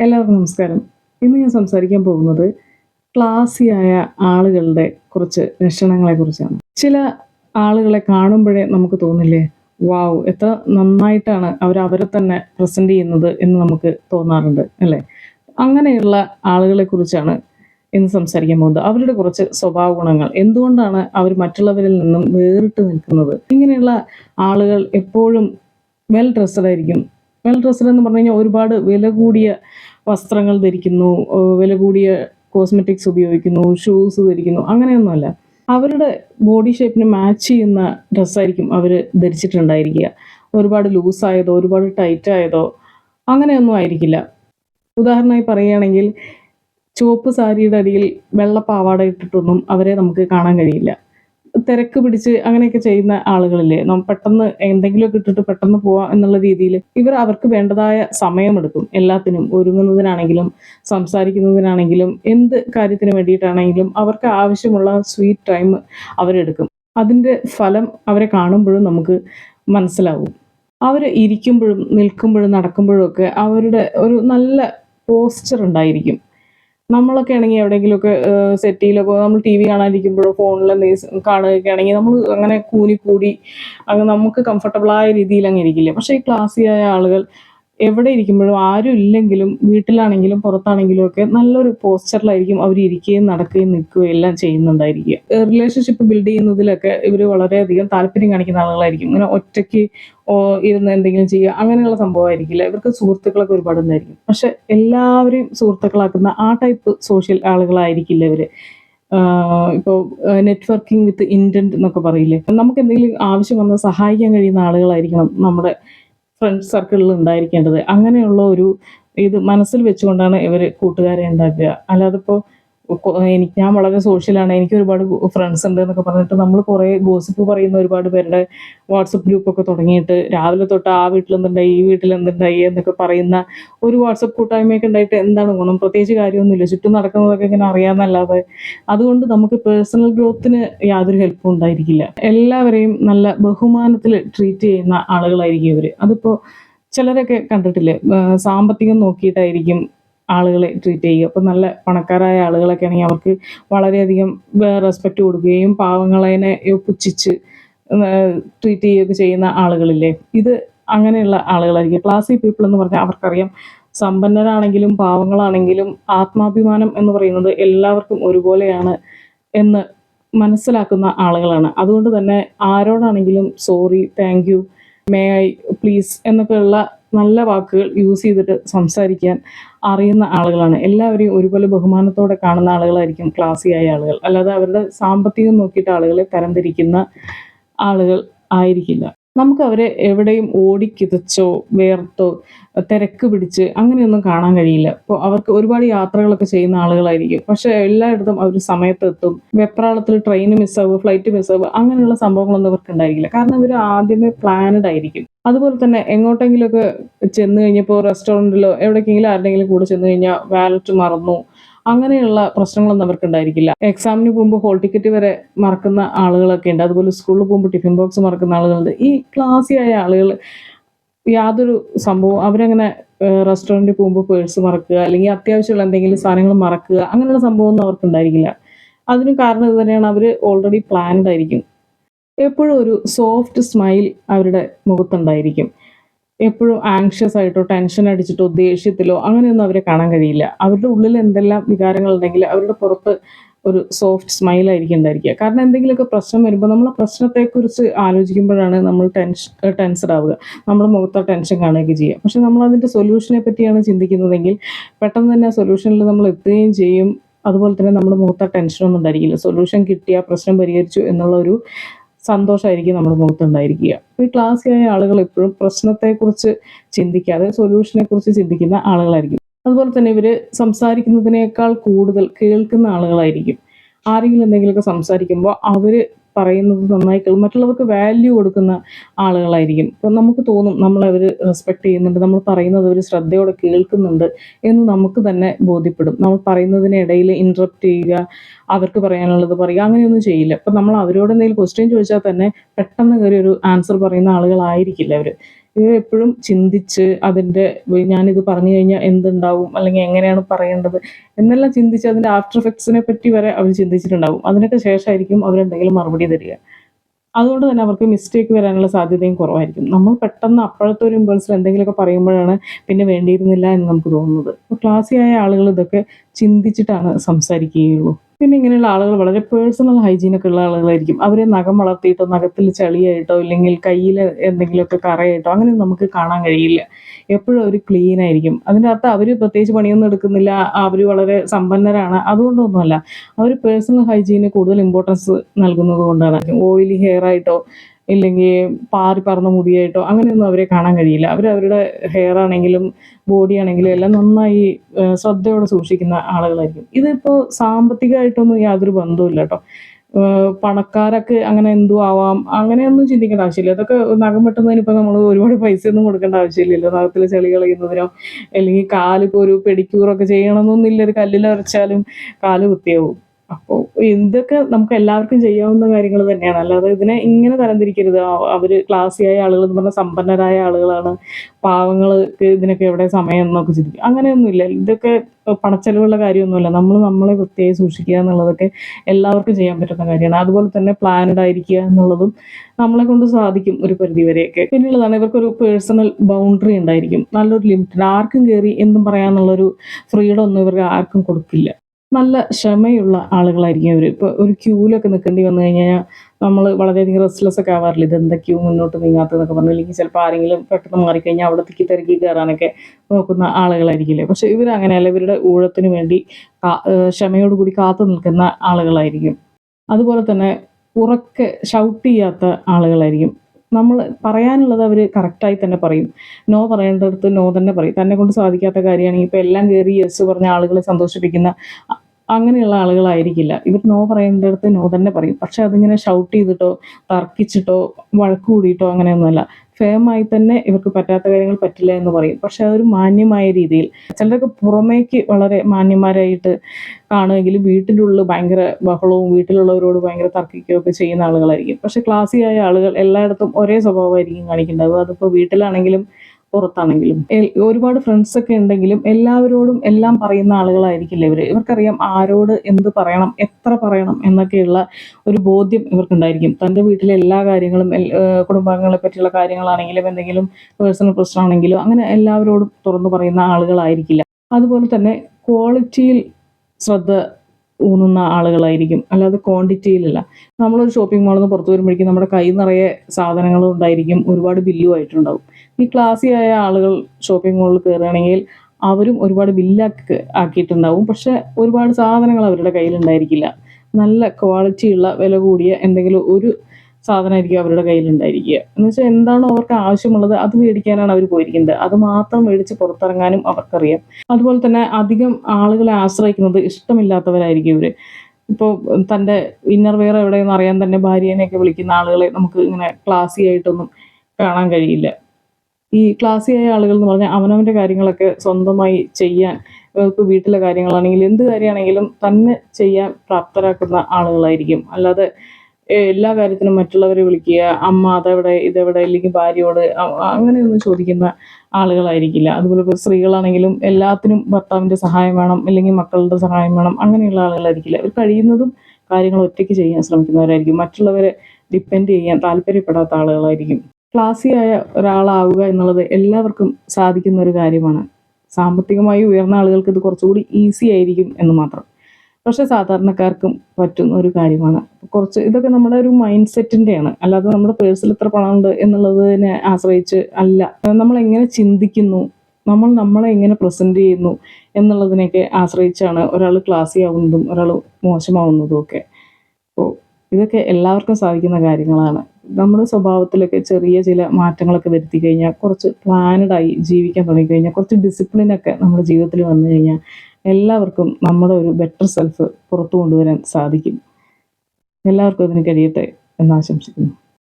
എല്ലാവർക്കും നമസ്കാരം. ഇന്ന് ഞാൻ സംസാരിക്കാൻ പോകുന്നത് ക്ലാസിയായ ആളുകളുടെ കുറച്ച് ലക്ഷണങ്ങളെ കുറിച്ചാണ് ചില ആളുകളെ കാണുമ്പോഴേ നമുക്ക് തോന്നില്ലേ വാവ് എത്ര നന്നായിട്ടാണ് അവർ അവരെ തന്നെ പ്രസന്റ് ചെയ്യുന്നത് എന്ന് നമുക്ക് തോന്നാറുണ്ട് അല്ലേ? അങ്ങനെയുള്ള ആളുകളെ കുറിച്ചാണ് ഇന്ന് സംസാരിക്കാൻ പോകുന്നത്. അവരുടെ കുറച്ച് സ്വഭാവ ഗുണങ്ങൾ. എന്തുകൊണ്ടാണ് അവർ മറ്റുള്ളവരിൽ നിന്നും വേറിട്ട് നിൽക്കുന്നത്? ഇങ്ങനെയുള്ള ആളുകൾ എപ്പോഴും വെൽ ഡ്രസ്ഡ് ആയിരിക്കും. വെൽ ഡ്രസ്സിൽ എന്ന് പറഞ്ഞു കഴിഞ്ഞാൽ ഒരുപാട് വില കൂടിയ വസ്ത്രങ്ങൾ ധരിക്കുന്നു വില കൂടിയ കോസ്മെറ്റിക്സ് ഉപയോഗിക്കുന്നു ഷൂസ് ധരിക്കുന്നു അങ്ങനെയൊന്നുമല്ല. അവരുടെ ബോഡി ഷേപ്പിന് മാച്ച് ചെയ്യുന്ന ഡ്രസ്സായിരിക്കും അവർ ധരിച്ചിട്ടുണ്ടായിരിക്കുക. ഒരുപാട് ലൂസായതോ ഒരുപാട് ടൈറ്റ് ആയതോ അങ്ങനെയൊന്നും ആയിരിക്കില്ല. ഉദാഹരണമായി പറയുകയാണെങ്കിൽ ചുവപ്പ് സാരിയുടെ അടിയിൽ വെള്ള പാവാട ഇട്ടിട്ടൊന്നും അവരെ നമുക്ക് കാണാൻ കഴിയില്ല. തിരക്ക് പിടിച്ച് അങ്ങനെയൊക്കെ ചെയ്യുന്ന ആളുകളില്ലേ? പെട്ടെന്ന് എന്തെങ്കിലുമൊക്കെ ഇട്ടിട്ട് പെട്ടെന്ന് പോവാം എന്നുള്ള രീതിയിൽ ഇവർ അവർക്ക് വേണ്ടതായ സമയമെടുക്കും. എല്ലാത്തിനും ഒരുങ്ങുന്നതിനാണെങ്കിലും സംസാരിക്കുന്നതിനാണെങ്കിലും എന്ത് കാര്യത്തിന് വേണ്ടിയിട്ടാണെങ്കിലും അവർക്ക് ആവശ്യമുള്ള സ്വീറ്റ് ടൈം അവരെടുക്കും. അതിന്റെ ഫലം അവരെ കാണുമ്പോഴും നമുക്ക് മനസ്സിലാവും. അവർ ഇരിക്കുമ്പോഴും നിൽക്കുമ്പോഴും നടക്കുമ്പോഴും ഒക്കെ അവരുടെ ഒരു നല്ല പോസ്ചർ ഉണ്ടായിരിക്കും. നമ്മളൊക്കെ ആണെങ്കിൽ എവിടെയെങ്കിലുമൊക്കെ സെറ്റിയിലൊക്കെ നമ്മൾ ടി വി കാണാനിരിക്കുമ്പോഴോ ഫോണിൽ എന്തെങ്കിലും കാണുകയൊക്കെ ആണെങ്കിൽ നമ്മൾ അങ്ങനെ കൂനിക്കൂടി അങ്ങ് നമുക്ക് കംഫർട്ടബിളായ രീതിയിൽ അങ്ങ് ഇരിക്കില്ല. പക്ഷേ ഈ ക്ലാസ്സിയായ ആളുകൾ എവിടെ ഇരിക്കുമ്പോഴും ആരും ഇല്ലെങ്കിലും വീട്ടിലാണെങ്കിലും പുറത്താണെങ്കിലും ഒക്കെ നല്ലൊരു പോസ്ചറിലായിരിക്കും അവർ ഇരിക്കുകയും നടക്കുകയും നിൽക്കുകയും എല്ലാം ചെയ്യുന്നുണ്ടായിരിക്കുക. റിലേഷൻഷിപ്പ് ബിൽഡ് ചെയ്യുന്നതിലൊക്കെ ഇവർ വളരെയധികം താല്പര്യം കാണിക്കുന്ന ആളുകളായിരിക്കും. ഇങ്ങനെ ഒറ്റയ്ക്ക് ഇരുന്ന് എന്തെങ്കിലും ചെയ്യുക അങ്ങനെയുള്ള സംഭവമായിരിക്കില്ല. ഇവർക്ക് സുഹൃത്തുക്കളൊക്കെ ഒരുപാട് ഉണ്ടായിരിക്കും. പക്ഷെ എല്ലാവരെയും സുഹൃത്തുക്കളാക്കുന്ന ആ ടൈപ്പ് സോഷ്യൽ ആളുകളായിരിക്കില്ല ഇവർ. ഇപ്പോൾ നെറ്റ്വർക്കിംഗ് വിത്ത് ഇന്റന്റ് എന്നൊക്കെ പറയില്ലേ? നമുക്ക് എന്തെങ്കിലും ആവശ്യം വന്നാൽ സഹായിക്കാൻ കഴിയുന്ന ആളുകളായിരിക്കണം നമ്മുടെ ഫ്രണ്ട് സർക്കിളിൽ ഉണ്ടായിരിക്കേണ്ടത്. അങ്ങനെയുള്ള ഒരു ഇത് മനസ്സിൽ വെച്ചുകൊണ്ടാണ് ഇവർ കൂട്ടുകാരെ ഉണ്ടാക്കുക. അല്ലാതെ ഇപ്പോൾ എനിക്ക് ഞാൻ വളരെ സോഷ്യലാണ്. എനിക്ക് ഒരുപാട് ഫ്രണ്ട്സ് ഉണ്ട് എന്നൊക്കെ പറഞ്ഞിട്ട് നമ്മൾ കുറേ ഗോസിപ്പ് പറയുന്ന ഒരുപാട് പേരുടെ വാട്സപ്പ് ഗ്രൂപ്പൊക്കെ തുടങ്ങിയിട്ട് രാവിലെ തൊട്ട് ആ വീട്ടിൽ എന്തുണ്ടായി ഈ വീട്ടിൽ എന്തുണ്ടായി എന്നൊക്കെ പറയുന്ന ഒരു വാട്സപ്പ് കൂട്ടായ്മയൊക്കെ ഉണ്ടായിട്ട് എന്താണ് ഗുണം? പ്രത്യേകിച്ച് കാര്യമൊന്നുമില്ല. ചുറ്റും നടക്കുന്നതൊക്കെ ഇങ്ങനെ അറിയാമെന്നല്ലാതെ അതുകൊണ്ട് നമുക്ക് പേഴ്സണൽ ഗ്രോത്തിന് യാതൊരു ഹെൽപ്പും ഉണ്ടായിരിക്കില്ല. എല്ലാവരെയും നല്ല ബഹുമാനത്തിൽ ട്രീറ്റ് ചെയ്യുന്ന ആളുകളായിരിക്കും ഇവർ അതിപ്പോൾ ചിലരൊക്കെ കണ്ടിട്ടില്ലേ? സാമ്പത്തികം നോക്കിയിട്ടായിരിക്കും ആളുകളെ ട്രീറ്റ് ചെയ്യുക. അപ്പം നല്ല പണക്കാരായ ആളുകളൊക്കെ ആണെങ്കിൽ അവർക്ക് വളരെയധികം റെസ്പെക്റ്റ് കൊടുക്കുകയും പാവങ്ങളെ പുച്ഛിച്ച് ട്രീറ്റ് ചെയ്യുകയൊക്കെ ചെയ്യുന്ന ആളുകളില്ലേ? ഇത് അങ്ങനെയുള്ള ആളുകളായിരിക്കും. ക്ലാസി പീപ്പിൾ എന്ന് പറഞ്ഞാൽ അവർക്കറിയാം സമ്പന്നരാണെങ്കിലും പാവങ്ങളാണെങ്കിലും ആത്മാഭിമാനം എന്ന് പറയുന്നത് എല്ലാവർക്കും ഒരുപോലെയാണ് എന്ന് മനസ്സിലാക്കുന്ന ആളുകളാണ്. അതുകൊണ്ട് തന്നെ ആരോടാണെങ്കിലും sorry thank you may I please എന്നൊക്കെയുള്ള നല്ല വാക്കുകൾ യൂസ് ചെയ്തിട്ട് സംസാരിക്കാൻ അറിയുന്ന ആളുകളാണ്. എല്ലാവരെയും ഒരുപോലെ ബഹുമാനത്തോടെ കാണുന്ന ആളുകളായിരിക്കും ക്ലാസ്സിയായ ആളുകൾ. അല്ലാതെ അവരുടെ സാമ്പത്തികം നോക്കിയിട്ട് ആളുകളെ തരംതിരിക്കുന്ന ആളുകൾ ആയിരിക്കില്ല. നമുക്ക് അവരെ എവിടെയും ഓടിക്കിതച്ചോ വേർത്തോ തിരക്ക് പിടിച്ച് അങ്ങനെയൊന്നും കാണാൻ കഴിയില്ല. അപ്പോൾ അവർക്ക് ഒരുപാട് യാത്രകളൊക്കെ ചെയ്യുന്ന ആളുകളായിരിക്കും. പക്ഷെ എല്ലായിടത്തും അവർ സമയത്ത് എത്തും വെപ്രാളത്തിൽ ട്രെയിൻ മിസ്സാവുക ഫ്ലൈറ്റ് മിസ്സാവുക അങ്ങനെയുള്ള സംഭവങ്ങളൊന്നും അവർക്ക് ഉണ്ടായിരിക്കില്ല കാരണം ഇവർ ആദ്യമേ പ്ലാനഡ് ആയിരിക്കും. അതുപോലെ തന്നെ എങ്ങോട്ടെങ്കിലുമൊക്കെ ചെന്ന് കഴിഞ്ഞപ്പോൾ റെസ്റ്റോറന്റിലോ എവിടേക്കെങ്കിലും ആരുടെങ്കിലും കൂടെ ചെന്ന് കഴിഞ്ഞാൽ വാലറ്റ് മറന്നു. അങ്ങനെയുള്ള പ്രശ്നങ്ങളൊന്നും അവർക്ക് ഉണ്ടായിരിക്കില്ല എക്സാമിന് പോകുമ്പോൾ ഹോൾ ടിക്കറ്റ് വരെ മറക്കുന്ന ആളുകളൊക്കെ ഉണ്ട്. അതുപോലെ സ്കൂളിൽ പോകുമ്പോൾ ടിഫിൻ ബോക്സ് മറക്കുന്ന ആളുകളുണ്ട്. ഈ ക്ലാസ്സിയായ ആളുകൾ യാതൊരു സംഭവം അവരങ്ങനെ റെസ്റ്റോറന്റിൽ പോകുമ്പോൾ പേഴ്സ് മറക്കുക അല്ലെങ്കിൽ അത്യാവശ്യമുള്ള എന്തെങ്കിലും സാധനങ്ങൾ മറക്കുക അങ്ങനെയുള്ള സംഭവമൊന്നും അവർക്ക് ഉണ്ടായിരിക്കില്ല അതിന് കാരണം ഇത് തന്നെയാണ്. അവർ ഓൾറെഡി പ്ലാൻഡ് ആയിരിക്കും. എപ്പോഴും ഒരു സോഫ്റ്റ് സ്മൈൽ അവരുടെ മുഖത്തുണ്ടായിരിക്കും. എപ്പോഴും ആങ്ഷ്യസ് ആയിട്ടോ ടെൻഷൻ അടിച്ചിട്ടോ ദേഷ്യത്തിലോ അങ്ങനെയൊന്നും അവരെ കാണാൻ കഴിയില്ല. അവരുടെ ഉള്ളിൽ എന്തെല്ലാം വികാരങ്ങൾ ഉണ്ടെങ്കിൽ അവരുടെ പുറത്ത് ഒരു സോഫ്റ്റ് സ്മൈൽ ആയിരിക്കും ഉണ്ടായിരിക്കുക. കാരണം എന്തെങ്കിലുമൊക്കെ പ്രശ്നം വരുമ്പോൾ നമ്മൾ പ്രശ്നത്തെക്കുറിച്ച് ആലോചിക്കുമ്പോഴാണ് നമ്മൾ ടെൻഷൻ ടെൻസ്ഡ് ആവുക. നമ്മൾ മുഖത്ത് ടെൻഷൻ കാണുകയൊക്കെ ചെയ്യുക. പക്ഷെ നമ്മൾ അതിന്റെ സൊല്യൂഷനെ പറ്റിയാണ് ചിന്തിക്കുന്നതെങ്കിൽ പെട്ടെന്ന് തന്നെ ആ സൊല്യൂഷനിൽ നമ്മൾ എത്തുകയും ചെയ്യും. അതുപോലെ തന്നെ നമ്മുടെ മുഖത്ത് ടെൻഷനൊന്നും ഉണ്ടായിരിക്കില്ല. സൊല്യൂഷൻ കിട്ടിയ പ്രശ്നം പരിഹരിച്ചു എന്നുള്ള ഒരു സന്തോഷമായിരിക്കും നമ്മുടെ മുഖത്തുണ്ടായിരിക്കുക. ഈ ക്ലാസ്സിയായ ആളുകൾ എപ്പോഴും പ്രശ്നത്തെ പ്രശ്നത്തെക്കുറിച്ച് ചിന്തിക്കാതെ സൊല്യൂഷനെ കുറിച്ച് ചിന്തിക്കുന്ന ആളുകളായിരിക്കും. അതുപോലെ തന്നെ ഇവർ സംസാരിക്കുന്നതിനേക്കാൾ കൂടുതൽ കേൾക്കുന്ന ആളുകളായിരിക്കും. ആരെങ്കിലും എന്തെങ്കിലുമൊക്കെ സംസാരിക്കുമ്പോൾ അവർ പറയുന്നത് നന്നായി കേൾക്കും മറ്റുള്ളവർക്ക് വാല്യൂ കൊടുക്കുന്ന ആളുകളായിരിക്കും. അപ്പം നമുക്ക് തോന്നും നമ്മളവർ റെസ്പെക്ട് ചെയ്യുന്നുണ്ട് നമ്മൾ പറയുന്നത് അവർ ശ്രദ്ധയോടെ കേൾക്കുന്നുണ്ട് എന്ന് നമുക്ക് തന്നെ ബോധ്യപ്പെടും. നമ്മൾ പറയുന്നതിനിടയിൽ ഇൻട്രപ്റ്റ് ചെയ്യുക അവർക്ക് പറയാനുള്ളത് പറയുക അങ്ങനെയൊന്നും ചെയ്യില്ല. അപ്പം നമ്മൾ അവരോട് എന്തെങ്കിലും ക്വസ്റ്റ്യൻ ചോദിച്ചാൽ തന്നെ പെട്ടെന്ന് കയറി ഒരു ആൻസർ പറയുന്ന ആളുകളായിരിക്കില്ല അവർ ഇവർ എപ്പോഴും ചിന്തിച്ച് അതിന്റെ ഞാനിത് പറഞ്ഞു കഴിഞ്ഞാൽ എന്തുണ്ടാവും അല്ലെങ്കിൽ എങ്ങനെയാണ് പറയേണ്ടത് എന്നെല്ലാം ചിന്തിച്ച് അതിന്റെ ആഫ്റ്റർ എഫക്ട്സിനെ പറ്റി വരെ അവർ ചിന്തിച്ചിട്ടുണ്ടാവും. അതിനൊക്കെ ശേഷമായിരിക്കും അവരെന്തെങ്കിലും മറുപടി തരിക. അതുകൊണ്ട് തന്നെ അവർക്ക് മിസ്റ്റേക്ക് വരാനുള്ള സാധ്യതയും കുറവായിരിക്കും. നമ്മൾ പെട്ടെന്ന് അപ്പോഴത്തെ ഒരു ഇമ്പൾസിൽ എന്തെങ്കിലുമൊക്കെ പറയുമ്പോഴാണ് പിന്നെ വേണ്ടിയിരുന്നില്ല എന്ന് നമുക്ക് തോന്നുന്നത്. അപ്പോൾ ക്ലാസ്സിയായ ആളുകൾ ഇതൊക്കെ ചിന്തിച്ചിട്ടാണ് സംസാരിക്കുകയുള്ളൂ. പിന്നെ ഇങ്ങനെയുള്ള ആളുകൾ വളരെ പേഴ്സണൽ ഹൈജീൻ ഒക്കെ ഉള്ള ആളുകളായിരിക്കും. അവരെ നഖം വളർത്തിയിട്ടോ നഖത്തിൽ ചളിയായിട്ടോ ഇല്ലെങ്കിൽ കയ്യിൽ എന്തെങ്കിലുമൊക്കെ കറയായിട്ടോ അങ്ങനെ നമുക്ക് കാണാൻ കഴിയില്ല. എപ്പോഴും അവർ ക്ലീൻ ആയിരിക്കും. അതിന്റെ അർത്ഥം അവർ പ്രത്യേകിച്ച് പണിയൊന്നും എടുക്കുന്നില്ല. അവർ വളരെ സമ്പന്നരാണ്. അതുകൊണ്ടൊന്നുമല്ല. അവർ പേഴ്സണൽ ഹൈജീന് കൂടുതൽ ഇമ്പോർട്ടൻസ് നൽകുന്നത് കൊണ്ടാണ്. ഓയിലി ഹെയർ ആയിട്ടോ ഇല്ലെങ്കിൽ പാറി പറന്ന മുടിയായിട്ടോ അങ്ങനെയൊന്നും അവരെ കാണാൻ കഴിയില്ല. അവർ അവരുടെ ഹെയർ ആണെങ്കിലും ബോഡി ആണെങ്കിലും എല്ലാം നന്നായി ശ്രദ്ധയോടെ സൂക്ഷിക്കുന്ന ആളുകളായിരിക്കും. ഇതിപ്പോൾ സാമ്പത്തികമായിട്ടൊന്നും യാതൊരു ബന്ധവുമില്ല കേട്ടോ പണക്കാരൊക്കെ അങ്ങനെ എന്തോ ആവാം അങ്ങനെയൊന്നും ചിന്തിക്കേണ്ട ആവശ്യമില്ല. അതൊക്കെ നഖം വെട്ടുന്നതിന് ഇപ്പം നമ്മൾ ഒരുപാട് പൈസ ഒന്നും കൊടുക്കേണ്ട ആവശ്യമില്ലല്ലോ. നഖത്തിൽ ചെളി കളയുന്നതിനോ അല്ലെങ്കിൽ കാലിപ്പോൾ ഒരു പെഡിക്യൂറൊക്കെ ചെയ്യണമെന്നൊന്നുമില്ല ഒരു കല്ലിൽ അരച്ചാലും കാൽ വൃത്തിയാവും. അപ്പോൾ ഇതൊക്കെ നമുക്ക് എല്ലാവർക്കും ചെയ്യാവുന്ന കാര്യങ്ങൾ തന്നെയാണ്. അല്ലാതെ ഇതിനെ ഇങ്ങനെ തരംതിരിക്കരുത്. അവർ ക്ലാസ്സിയായ ആളുകൾ എന്ന് പറഞ്ഞാൽ സമ്പന്നരായ ആളുകളാണ്. പാവങ്ങൾക്ക് ഇതിനൊക്കെ എവിടെ സമയം എന്നൊക്കെ ചിന്തിക്കും. അങ്ങനെയൊന്നുമില്ല. ഇതൊക്കെ പണച്ചെലവുള്ള കാര്യമൊന്നുമില്ല. നമ്മൾ നമ്മളെ വൃത്തിയായി സൂക്ഷിക്കുക എന്നുള്ളതൊക്കെ എല്ലാവർക്കും ചെയ്യാൻ പറ്റുന്ന കാര്യമാണ്. അതുപോലെ തന്നെ പ്ലാനഡ് ആയിരിക്കുക എന്നുള്ളതും നമ്മളെ കൊണ്ട് സാധിക്കും ഒരു പരിധി വരെയൊക്കെ പിന്നെയുള്ളതാണ് ഇവർക്കൊരു പേഴ്സണൽ ബൗണ്ടറി ഉണ്ടായിരിക്കും. നല്ലൊരു ലിമിറ്റ് ആർക്കും കയറി എന്തും പറയാന്നുള്ളൊരു ഫ്രീഡം ഒന്നും ഇവർക്ക് ആർക്കും കൊടുക്കില്ല. നല്ല ക്ഷമയുള്ള ആളുകളായിരിക്കും അവർ ഇപ്പോൾ ഒരു ക്യൂവിലൊക്കെ നിൽക്കേണ്ടി വന്നു കഴിഞ്ഞാൽ നമ്മൾ വളരെയധികം റെസ്റ്റ്ലെസ് ഒക്കെ ആവാറില്ല? ഇത് എന്താ ക്യൂ മുന്നോട്ട് നീങ്ങാത്തതെന്നൊക്കെ പറഞ്ഞു. അല്ലെങ്കിൽ ചിലപ്പോൾ ആരെങ്കിലും പെട്ടെന്ന് മാറിക്കഴിഞ്ഞാൽ അവിടെ തിക്കി തിരക്കി കയറാനൊക്കെ നോക്കുന്ന ആളുകളായിരിക്കില്ലേ? പക്ഷെ ഇവർ അങ്ങനെയല്ല. ഇവരുടെ ഊഴത്തിന് വേണ്ടി ക്ഷമയോടുകൂടി കാത്തു നിൽക്കുന്ന ആളുകളായിരിക്കും. അതുപോലെ തന്നെ ഉറക്കെ ഷൗട്ട് ചെയ്യാത്ത ആളുകളായിരിക്കും. നമ്മൾ പറയാനുള്ളത് അവർ കറക്റ്റായി തന്നെ പറയും. നോ പറയേണ്ടടുത്ത് നോ തന്നെ പറയും. തന്നെ കൊണ്ട് സാധിക്കാത്ത കാര്യമാണെങ്കിൽ ഇപ്പോൾ എല്ലാം കയറി യെസ് പറഞ്ഞ ആളുകളെ സന്തോഷിപ്പിക്കുന്ന അങ്ങനെയുള്ള ആളുകളായിരിക്കില്ല. ഇവർ നോ പറയേണ്ടടുത്ത് നോ തന്നെ പറയും. പക്ഷെ അതിങ്ങനെ ഷൗട്ട് ചെയ്തിട്ടോ തർക്കിച്ചിട്ടോ വഴക്ക് കൂടിയിട്ടോ അങ്ങനെയൊന്നുമല്ല. ഫേമായി തന്നെ ഇവർക്ക് പറ്റാത്ത കാര്യങ്ങൾ പറ്റില്ല എന്ന് പറയും. പക്ഷെ അതൊരു മാന്യമായ രീതിയിൽ ചിലരൊക്കെ പുറമേക്ക് വളരെ മാന്യന്മാരായിട്ട് കാണുമെങ്കിലും വീട്ടിന്റെ ഉള്ളിൽ ഭയങ്കര ബഹളവും വീട്ടിലുള്ളവരോട് ഭയങ്കര തർക്കിക്കുകയും ഒക്കെ ചെയ്യുന്ന ആളുകളായിരിക്കും. പക്ഷെ ക്ലാസ്സിയായ ആളുകൾ എല്ലായിടത്തും ഒരേ സ്വഭാവമായിരിക്കും കാണിക്കേണ്ടത്. അതിപ്പോൾ വീട്ടിലാണെങ്കിലും പുറത്താണെങ്കിലും. ഒരുപാട് ഫ്രണ്ട്സ് ഒക്കെ ഉണ്ടെങ്കിലും എല്ലാവരോടും എല്ലാം പറയുന്ന ആളുകളായിരിക്കില്ല ഇവർ ഇവർക്കറിയാം ആരോട് എന്ത് പറയണം എത്ര പറയണം എന്നൊക്കെയുള്ള ഒരു ബോധ്യം ഇവർക്കുണ്ടായിരിക്കും. തന്റെ വീട്ടിലെ എല്ലാ കാര്യങ്ങളും കുടുംബാംഗങ്ങളെ പറ്റിയുള്ള കാര്യങ്ങളാണെങ്കിലും എന്തെങ്കിലും പേഴ്സണൽ പ്രശ്നമാണെങ്കിലും അങ്ങനെ എല്ലാവരോടും തുറന്നു പറയുന്ന ആളുകളായിരിക്കില്ല. അതുപോലെ തന്നെ ക്വാളിറ്റിയിൽ ശ്രദ്ധ ഊന്നുന്ന ആളുകളായിരിക്കും. അല്ലാതെ ക്വാണ്ടിറ്റിയിലല്ല നമ്മളൊരു ഷോപ്പിംഗ് മാളിൽ നിന്ന് പുറത്തു വരുമ്പോഴേക്കും നമ്മുടെ കൈ നിറയെ സാധനങ്ങളും ഉണ്ടായിരിക്കും. ഒരുപാട് ബില്ലും ആയിട്ടുണ്ടാവും. ഈ ക്ലാസ്സിയായ ആളുകൾ ഷോപ്പിംഗ് മോളിൽ കയറുകയാണെങ്കിൽ അവരും ഒരുപാട് ബില്ലാക്ക് ആക്കിയിട്ടുണ്ടാവും. പക്ഷെ ഒരുപാട് സാധനങ്ങൾ അവരുടെ കയ്യിലുണ്ടായിരിക്കില്ല. നല്ല ക്വാളിറ്റിയുള്ള വില കൂടിയ എന്തെങ്കിലും ഒരു സാധനമായിരിക്കും അവരുടെ കയ്യിലുണ്ടായിരിക്കുക. എന്ന് വെച്ചാൽ എന്താണോ അവർക്ക് ആവശ്യമുള്ളത് അത് മേടിക്കാനാണ് അവർ പോയിരിക്കുന്നത്. അത് മാത്രം മേടിച്ച് പുറത്തിറങ്ങാനും അവർക്കറിയാം. അതുപോലെ തന്നെ അധികം ആളുകളെ ആശ്രയിക്കുന്നത് ഇഷ്ടമില്ലാത്തവരായിരിക്കും ഇവർ ഇപ്പോൾ തന്റെ ഇന്നർ വെയർ എവിടെയെന്ന് അറിയാൻ തന്നെ ഭാര്യേനെയൊക്കെ വിളിക്കുന്ന ആളുകളെ നമുക്ക് ഇങ്ങനെ ക്ലാസ്സി ആയിട്ടൊന്നും കാണാൻ കഴിയില്ല. ഈ ക്ലാസ്സിയായ ആളുകൾ എന്ന് പറഞ്ഞാൽ അവനവന്റെ കാര്യങ്ങളൊക്കെ സ്വന്തമായി ചെയ്യാൻ ഇപ്പോൾ വീട്ടിലെ കാര്യങ്ങളാണെങ്കിലും എന്ത് കാര്യമാണെങ്കിലും തന്നെ ചെയ്യാൻ പ്രാപ്തരാക്കുന്ന ആളുകളായിരിക്കും. അല്ലാതെ എല്ലാ കാര്യത്തിനും മറ്റുള്ളവരെ വിളിക്കുക അമ്മ അതെവിടെ ഇതെവിടെ അല്ലെങ്കിൽ ഭാര്യയോട് അങ്ങനെയൊന്നും ചോദിക്കുന്ന ആളുകളായിരിക്കില്ല. അതുപോലെ ഇപ്പോൾ സ്ത്രീകളാണെങ്കിലും എല്ലാത്തിനും ഭർത്താവിന്റെ സഹായം വേണം അല്ലെങ്കിൽ മക്കളുടെ സഹായം വേണം അങ്ങനെയുള്ള ആളുകളായിരിക്കില്ല. ഇവർ കഴിയുന്നതും കാര്യങ്ങൾ ഒറ്റയ്ക്ക് ചെയ്യാൻ ശ്രമിക്കുന്നവരായിരിക്കും. മറ്റുള്ളവരെ ഡിപ്പെൻഡ് ചെയ്യാൻ താല്പര്യപ്പെടാത്ത ആളുകളായിരിക്കും. ക്ലാസ്സിയായ ഒരാളാവുക എന്നുള്ളത് എല്ലാവർക്കും സാധിക്കുന്ന ഒരു കാര്യമാണ്. സാമ്പത്തികമായി ഉയർന്ന ആളുകൾക്ക് ഇത് കുറച്ചുകൂടി ഈസി ആയിരിക്കും എന്ന് മാത്രം. പക്ഷെ സാധാരണക്കാർക്കും പറ്റുന്ന ഒരു കാര്യമാണ്. കുറച്ച് ഇതൊക്കെ നമ്മുടെ ഒരു മൈൻഡ് സെറ്റിന്റെയാണ് അല്ലാതെ നമ്മുടെ പേഴ്സിൽ എത്ര പണമുണ്ട് എന്നുള്ളതിനെ ആശ്രയിച്ച് അല്ല. നമ്മൾ എങ്ങനെ ചിന്തിക്കുന്നു? നമ്മൾ നമ്മളെ എങ്ങനെ പ്രസന്റ് ചെയ്യുന്നു എന്നുള്ളതിനെയൊക്കെ ആശ്രയിച്ചാണ് ഒരാൾ ക്ലാസ്സി ആവുന്നതും ഒരാൾ മോശമാവുന്നതും ഒക്കെ. അപ്പോൾ ഇതൊക്കെ എല്ലാവർക്കും സാധിക്കുന്ന കാര്യങ്ങളാണ്. നമ്മുടെ സ്വഭാവത്തിലൊക്കെ ചെറിയ ചില മാറ്റങ്ങളൊക്കെ വരുത്തി കഴിഞ്ഞാൽ കുറച്ച് പ്ലാനഡായി ജീവിക്കാൻ തുടങ്ങിക്കഴിഞ്ഞാൽ കുറച്ച് ഡിസിപ്ലിനൊക്കെ നമ്മുടെ ജീവിതത്തിൽ വന്നു കഴിഞ്ഞാൽ എല്ലാവർക്കും നമ്മുടെ ഒരു ബെറ്റർ സെൽഫ് പുറത്തു കൊണ്ടുവരാൻ സാധിക്കും. എല്ലാവർക്കും അതിന് കഴിയട്ടെ എന്ന് ആശംസിക്കുന്നു.